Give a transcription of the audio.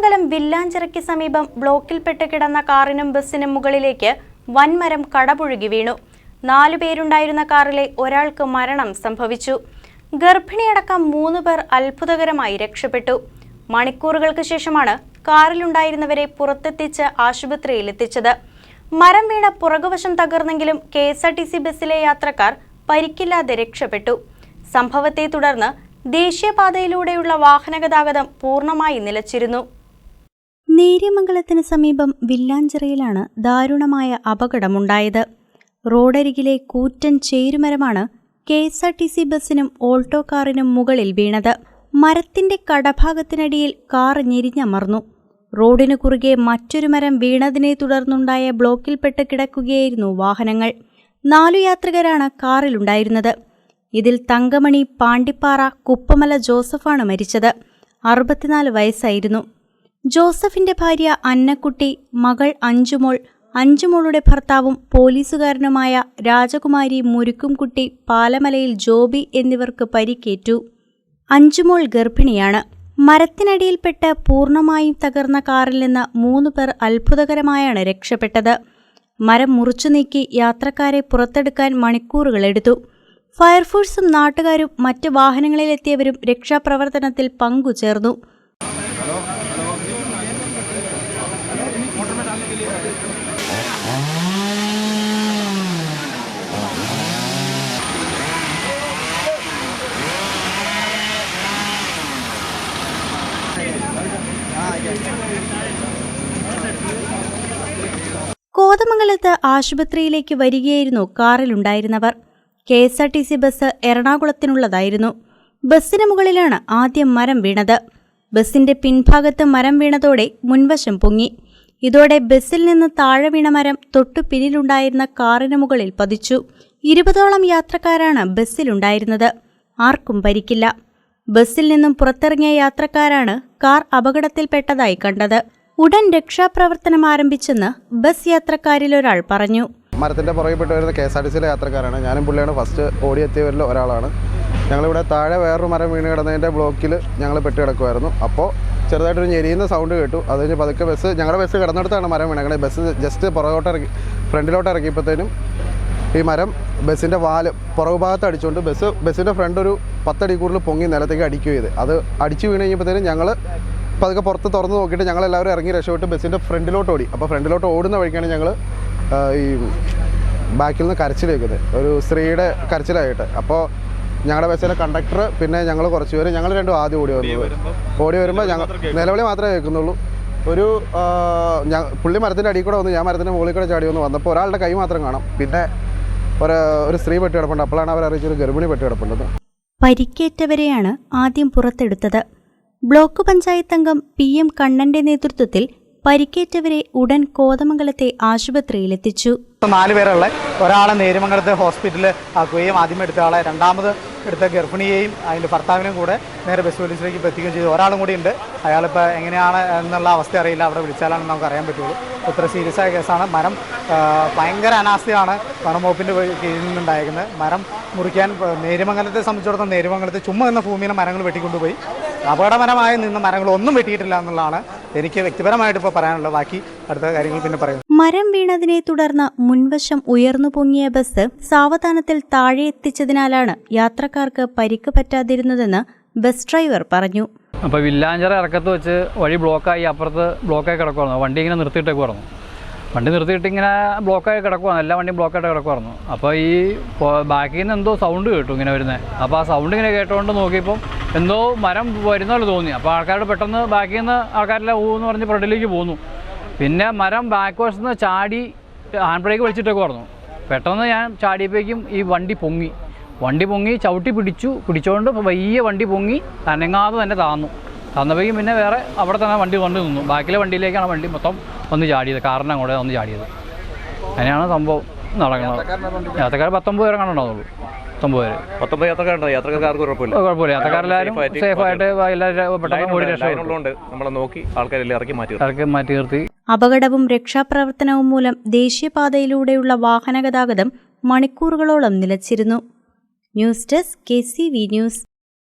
നേര്യമംഗലം വില്ലാഞ്ചിറയ്ക്ക് സമീപം ബ്ലോക്കിൽപ്പെട്ട് കിടന്ന കാറിനും ബസ്സിനും മുകളിലേക്ക് വൻമരം കടപുഴുകി വീണു. നാലു പേരുണ്ടായിരുന്ന കാറിലെ ഒരാൾക്ക് മരണം സംഭവിച്ചു. ഗർഭിണിയടക്കം മൂന്ന് പേർ അത്ഭുതകരമായി രക്ഷപ്പെട്ടു. മണിക്കൂറുകൾക്ക് ശേഷമാണ് കാറിലുണ്ടായിരുന്നവരെ പുറത്തെത്തിച്ച് ആശുപത്രിയിൽ എത്തിച്ചത്. മരം വീണ പുറകുവശം തകർന്നെങ്കിലും K S R T C ബസ്സിലെ യാത്രക്കാർ പരിക്കില്ലാതെ രക്ഷപ്പെട്ടു. സംഭവത്തെ തുടർന്ന് ദേശീയപാതയിലൂടെയുള്ള വാഹനഗതാഗതം പൂർണമായി നിലച്ചിരുന്നു. നേര്യമംഗലത്തിന് സമീപം വില്ലാഞ്ചിറയിലാണ് ദാരുണമായ അപകടമുണ്ടായത്. റോഡരികിലെ കൂറ്റൻ ചേരുമരമാണ് K S R T C ബസ്സിനും Alto കാറിനും മുകളിൽ വീണത്. മരത്തിന്റെ കടഭാഗത്തിനടിയിൽ കാർ ഞെരിഞ്ഞമർന്നു. റോഡിനു കുറുകെ മറ്റൊരു മരം വീണതിനെ തുടർന്നുണ്ടായ ബ്ലോക്കിൽപ്പെട്ട് കിടക്കുകയായിരുന്നു വാഹനങ്ങൾ. നാലു യാത്രികരാണ് കാറിലുണ്ടായിരുന്നത്. ഇതിൽ തങ്കമണി പാണ്ടിപ്പാറ കുപ്പമല ജോസഫാണ് മരിച്ചത്. അറുപത്തിനാല് വയസ്സായിരുന്നു. ജോസഫിന്റെ ഭാര്യ അന്നക്കുട്ടി മകൾ അഞ്ചുമോൾ അഞ്ചുമോളുടെ ഭർത്താവും പോലീസുകാരനുമായ രാജകുമാരി മുരുക്കുംകുട്ടി പാലമലയിൽ ജോബി എന്നിവർക്ക് പരിക്കേറ്റു. അഞ്ചുമോൾ ഗർഭിണിയാണ്. മരത്തിനടിയിൽപ്പെട്ട് പൂർണമായും തകർന്ന കാറിൽ നിന്ന് മൂന്ന് പേർ അത്ഭുതകരമായാണ് രക്ഷപ്പെട്ടത്. മരം മുറിച്ചു നീക്കി യാത്രക്കാരെ പുറത്തെടുക്കാൻ മണിക്കൂറുകളെടുത്തു ഫയർഫോഴ്സും നാട്ടുകാരും മറ്റ് വാഹനങ്ങളിലെത്തിയവരും രക്ഷാപ്രവർത്തനത്തിൽ പങ്കുചേർന്നു. കോതമംഗലത്ത് ആശുപത്രിയിലേക്ക് വരികയായിരുന്നു കാറിലുണ്ടായിരുന്നവർ. K S R T C bus എറണാകുളത്തിനുള്ളതായിരുന്നു. ബസ്സിന് മുകളിലാണ് ആദ്യം മരം വീണത്. ബസിന്റെ പിൻഭാഗത്ത് മരം വീണതോടെ മുൻവശം പൊങ്ങി. ഇതോടെ ബസ്സിൽ നിന്ന് താഴെ വീണ മരം തൊട്ടു പിന്നിലുണ്ടായിരുന്ന കാറിന് മുകളിൽ പതിച്ചു. ഇരുപതോളം യാത്രക്കാരാണ് ബസ്സിലുണ്ടായിരുന്നത്. ആർക്കും പരിക്കില്ല. ബസ്സിൽ നിന്നും പുറത്തിറങ്ങിയ യാത്രക്കാരാണ് കാർ അപകടത്തിൽപ്പെട്ടതായി കണ്ടത്. ഉടൻ രക്ഷാപ്രവർത്തനം ആരംഭിച്ചെന്ന് ബസ് യാത്രക്കാരിൽ ഒരാൾ പറഞ്ഞു. മരത്തിന്റെ പുറകിൽപ്പെട്ട് വരുന്ന കെ എസ് ആർ ടി സിയിലെ യാത്രക്കാരാണ്. ഞാനും പുള്ളിയാണ് ഫസ്റ്റ് ഓടിയെത്തിയവരിൽ ഒരാളാണ്. ഞങ്ങളിവിടെ താഴെ വേറൊരു മരം വീണ് കിടന്നതിന്റെ ബ്ലോക്കിൽ ഞങ്ങൾ പെട്ട് കിടക്കുമായിരുന്നു അപ്പോൾ ചെറുതായിട്ടൊരു ഞെരിയുന്ന സൗണ്ട് കേട്ടു. അത് കഴിഞ്ഞ് പതുക്കെ ബസ് ഞങ്ങളുടെ ബസ് കിടന്നിടത്താണ് മരം വീണത് ബസ് ജസ്റ്റ് പുറകോട്ട് ഇറക്കി ഫ്രണ്ടിലോട്ട് ഇറക്കിയപ്പോഴത്തേനും ഈ മരം ബസ്സിന്റെ വാൽ പുറകു ഭാഗത്ത് അടിച്ചുകൊണ്ട് ബസ് ബസ്സിന്റെ ഫ്രണ്ട് ഒരു പത്തടി കൂടുതൽ പൊങ്ങി നിലത്തേക്ക് അടിക്കുക ചെയ്ത്. അത് അടിച്ചു വീണ് കഴിഞ്ഞപ്പോഴത്തേനും ഞങ്ങൾ പതുക്കെ പുറത്ത് തുറന്ന് നോക്കിയിട്ട് ഞങ്ങൾ എല്ലാവരും ഇറങ്ങി രക്ഷപ്പെട്ട് ബസ്സിന്റെ ഫ്രണ്ടിലോട്ട് ഓടി. അപ്പോൾ ഫ്രണ്ടിലോട്ട് ഓടുന്ന വഴിക്കാണ് ഞങ്ങൾ ഈ ബാക്കിൽ നിന്ന് കരച്ചിൽ കേൾക്കുന്നത് ഒരു സ്ത്രീയുടെ കരച്ചിലായിട്ട്. അപ്പോൾ ഞങ്ങളുടെ ബസ്സിലെ കണ്ടക്ടർ പിന്നെ ഞങ്ങൾ കുറച്ച് പേര് ഞങ്ങൾ രണ്ടും ആദ്യം ഓടി വന്നത്. ഓടി വരുമ്പോൾ ഞങ്ങൾ നിലവിളി മാത്രമേ കേൾക്കുന്നുള്ളൂ. ഒരു പുള്ളി മരത്തിന്റെ അടിയിൽ കൂടെ വന്നു ഞാൻ മരത്തിന്റെ മുകളിൽ കൂടെ ചാടി വന്നു വന്നപ്പോൾ ഒരാളുടെ കൈ മാത്രം കാണാം. പിന്നെ ഒരു ഒരു സ്ത്രീ പെട്ടി കിടപ്പുണ്ട്. അപ്പോഴാണ് അവർ അറിയിച്ചൊരു ഗർഭിണി പെട്ടി കിടപ്പുണ്ടെന്ന്. പരിക്കേറ്റവരെയാണ് ആദ്യം പുറത്തെടുത്തത്. ബ്ലോക്ക് പഞ്ചായത്ത് അംഗം പി എം കണ്ണന്റെ നേതൃത്വത്തിൽ പരിക്കേറ്റവരെ ഉടൻ കോതമംഗലത്തെ ആശുപത്രിയിലെത്തിച്ചു. നാല് പേരുള്ള ഒരാളെ നേരുമംഗലത്തെ ഹോസ്പിറ്റലിൽ ആക്കുകയും ആദ്യം എടുത്ത ആളെ രണ്ടാമത് എടുത്ത ഗർഭിണിയെയും അതിന്റെ ഭർത്താവിനെയും കൂടെ നേരെ ബസ് പോലീസിലേക്ക് ഇപ്പോൾ എത്തിക്കുകയും ചെയ്തു. ഒരാളും കൂടി ഉണ്ട്. അയാളിപ്പോൾ എങ്ങനെയാണ് എന്നുള്ള അവസ്ഥ അറിയില്ല. അവിടെ വിളിച്ചാലാണ് നമുക്ക് അറിയാൻ പറ്റുള്ളൂ. ഇത്ര സീരിയസ് ആയ കേസാണ്. മരം ഭയങ്കര അനാസ്ഥയാണ് വനംവകുപ്പിന്റെ കീഴിൽ നിന്നുണ്ടായിരിക്കുന്നത് മരം മുറിക്കാൻ നേരുമംഗലത്തെ സംബന്ധിച്ചിടത്തോളം നേരുമംഗലത്തെ ചുമ്മാ എന്ന ഭൂമിയിലെ മരങ്ങൾ വെട്ടിക്കൊണ്ടുപോയി. അപകടപരമായി നിന്ന മരങ്ങളൊന്നും വെട്ടിയിട്ടില്ല എന്നുള്ളതാണ് എനിക്ക് വ്യക്തിപരമായിട്ട് ഇപ്പോൾ പറയാനുള്ളത്. ബാക്കി അടുത്ത കാര്യങ്ങൾ പിന്നെ പറയും മരം വീണതിനെ തുടർന്ന് മുൻവശം ഉയർന്നു പൊങ്ങിയ ബസ് സാവധാനത്തിൽ താഴെ എത്തിച്ചതിനാലാണ് യാത്രക്കാർക്ക് പരിക്ക് പറ്റാതിരുന്നതെന്ന് ബസ് ഡ്രൈവർ പറഞ്ഞു. അപ്പോൾ വില്ലാഞ്ചിറ ഇറക്കത്ത് വെച്ച് വഴി ബ്ലോക്കായി അപ്പുറത്ത് ബ്ലോക്കായി കിടക്കുവായിരുന്നു. വണ്ടി ഇങ്ങനെ നിർത്തിയിട്ടേക്കുമായിരുന്നു വണ്ടി നിർത്തിയിട്ട് ഇങ്ങനെ ബ്ലോക്കായി കിടക്കുവാണ്. എല്ലാ വണ്ടിയും ബ്ലോക്കായിട്ട് കിടക്കുമായിരുന്നു അപ്പോൾ ഈ ബാക്കിൽ നിന്ന് എന്തോ സൗണ്ട് കേട്ടു ഇങ്ങനെ വരുന്നത് അപ്പോൾ ആ സൗണ്ട് ഇങ്ങനെ കേട്ടുകൊണ്ട് നോക്കിയപ്പോൾ എന്തോ മരം വരുന്ന പോലെ തോന്നി. അപ്പോൾ ആൾക്കാരോട് പെട്ടെന്ന് ബാക്കിൽ നിന്ന് ആൾക്കാരെല്ലാം ഊ എന്ന് പറഞ്ഞ് ഫ്രണ്ടിലേക്ക് പോന്നു. പിന്നെ മരം ബാക്ക് വശത്ത് നിന്ന് ചാടി ഹാൻഡ് ബ്രേക്ക് പറഞ്ഞു പെട്ടെന്ന് ഞാൻ ചാടിയപ്പോഴേക്കും ഈ വണ്ടി പൊങ്ങി. വണ്ടി പൊങ്ങി ചവിട്ടി പിടിച്ചു. പിടിച്ചുകൊണ്ട് വലിയ വണ്ടി പൊങ്ങി അനങ്ങാതെ തന്നെ താന്നു. തന്നപ്പോഴേക്കും പിന്നെ വേറെ അവിടെ തന്നെ വണ്ടി കൊണ്ട് നിന്നു. ബാക്കിലെ വണ്ടിയിലേക്കാണ് വണ്ടി മൊത്തം ഒന്ന് ചാടിയത്. കാറിനെ അങ്ങോട്ട് ഒന്ന് ചാടിയത്. അങ്ങനെയാണ് സംഭവം നടക്കുന്നത്. യാത്രക്കാർ പത്തൊമ്പത് പേരെ കണ്ടുണ്ടാവുള്ളൂ പത്തൊമ്പത് പേര്. പത്തൊമ്പത് യാത്രക്കാരുണ്ട് യാത്രക്കാർക്ക് കുഴപ്പമില്ല കുഴപ്പമില്ല. യാത്രക്കാരെല്ലാവരും സേഫായിട്ട് എല്ലാവരും പെട്ടെന്ന് ഓടി രക്ഷപ്പെട്ടു. നമ്മളെ നോക്കി ആൾക്കാരെല്ലാം ഇറക്കി മാറ്റി ഇറക്കി മാറ്റി നിർത്തി. അപകടവും രക്ഷാപ്രവർത്തനവും മൂലം ദേശീയപാതയിലൂടെയുള്ള വാഹനഗതാഗതം മണിക്കൂറുകളോളം നിലച്ചിരുന്നു. News desk K C V news.